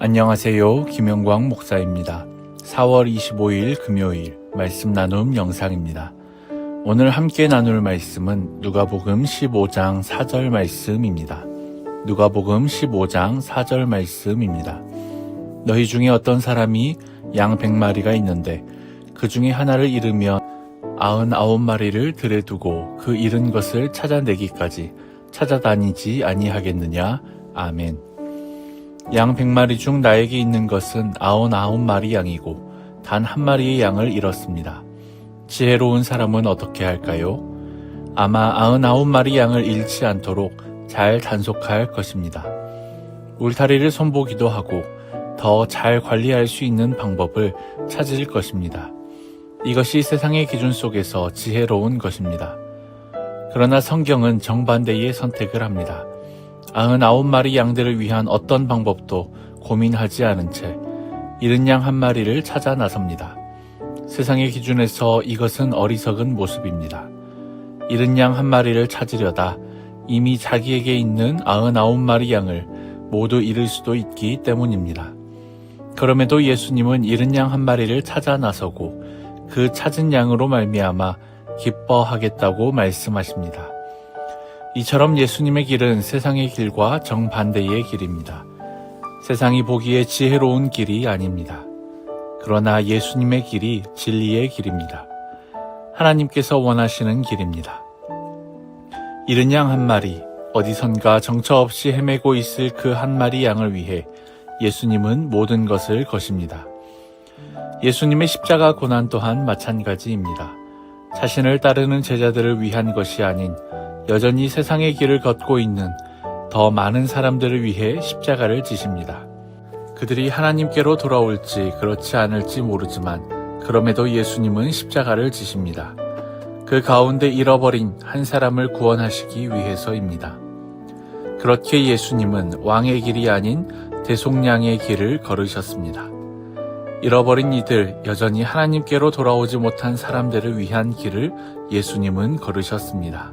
안녕하세요. 김영광 목사입니다. 4월 25일 금요일 말씀 나눔 영상입니다. 오늘 함께 나눌 말씀은 누가복음 15장 4절 말씀입니다. 누가복음 15장 4절 말씀입니다. 너희 중에 어떤 사람이 양 100마리가 있는데 그 중에 하나를 잃으면 99마리를 들에 두고 그 잃은 것을 찾아내기까지 찾아다니지 아니하겠느냐? 아멘. 양 100마리 중 나에게 있는 것은 99마리 양이고 단 한 마리의 양을 잃었습니다. 지혜로운 사람은 어떻게 할까요? 아마 99마리 양을 잃지 않도록 잘 단속할 것입니다. 울타리를 손보기도 하고 더 잘 관리할 수 있는 방법을 찾을 것입니다. 이것이 세상의 기준 속에서 지혜로운 것입니다. 그러나 성경은 정반대의 선택을 합니다. 99마리 양들을 위한 어떤 방법도 고민하지 않은 채 잃은 양한 마리를 찾아 나섭니다. 세상의 기준에서 이것은 어리석은 모습입니다. 잃은 양한 마리를 찾으려다 이미 자기에게 있는 99마리 양을 모두 잃을 수도 있기 때문입니다. 그럼에도 예수님은 잃은 양 한 마리를 찾아 나서고 그 찾은 양으로 말미암아 기뻐하겠다고 말씀하십니다. 이처럼 예수님의 길은 세상의 길과 정반대의 길입니다. 세상이 보기에 지혜로운 길이 아닙니다. 그러나 예수님의 길이 진리의 길입니다. 하나님께서 원하시는 길입니다. 잃은 양한 마리, 어디선가 정처 없이 헤매고 있을 그 한 마리 양을 위해 예수님은 모든 것을 거십니다. 예수님의 십자가 고난 또한 마찬가지입니다. 자신을 따르는 제자들을 위한 것이 아닌 여전히 세상의 길을 걷고 있는 더 많은 사람들을 위해 십자가를 지십니다. 그들이 하나님께로 돌아올지 그렇지 않을지 모르지만 그럼에도 예수님은 십자가를 지십니다. 그 가운데 잃어버린 한 사람을 구원하시기 위해서입니다. 그렇게 예수님은 왕의 길이 아닌 대속량의 길을 걸으셨습니다. 잃어버린 이들, 여전히 하나님께로 돌아오지 못한 사람들을 위한 길을 예수님은 걸으셨습니다.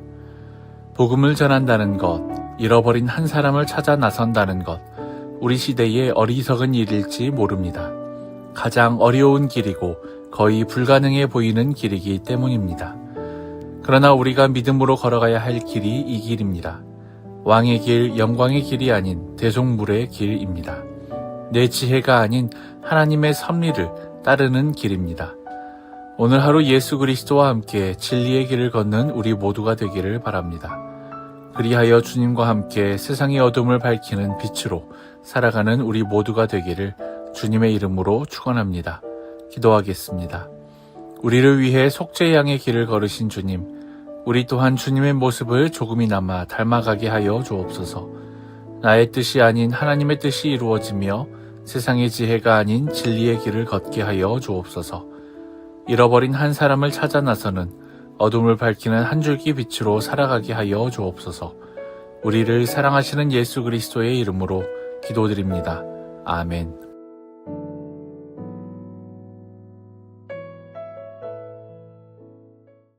복음을 전한다는 것, 잃어버린 한 사람을 찾아 나선다는 것, 우리 시대의 어리석은 일일지 모릅니다. 가장 어려운 길이고 거의 불가능해 보이는 길이기 때문입니다. 그러나 우리가 믿음으로 걸어가야 할 길이 이 길입니다. 왕의 길, 영광의 길이 아닌 대속물의 길입니다. 내 지혜가 아닌 하나님의 섭리를 따르는 길입니다. 오늘 하루 예수 그리스도와 함께 진리의 길을 걷는 우리 모두가 되기를 바랍니다. 그리하여 주님과 함께 세상의 어둠을 밝히는 빛으로 살아가는 우리 모두가 되기를 주님의 이름으로 축원합니다. 기도하겠습니다. 우리를 위해 속죄 양의 길을 걸으신 주님, 우리 또한 주님의 모습을 조금이나마 닮아가게 하여 주옵소서. 나의 뜻이 아닌 하나님의 뜻이 이루어지며 세상의 지혜가 아닌 진리의 길을 걷게 하여 주옵소서. 잃어버린 한 사람을 찾아 나서는 어둠을 밝히는 한 줄기 빛으로 살아가게 하여 주옵소서. 우리를 사랑하시는 예수 그리스도의 이름으로 기도드립니다. 아멘.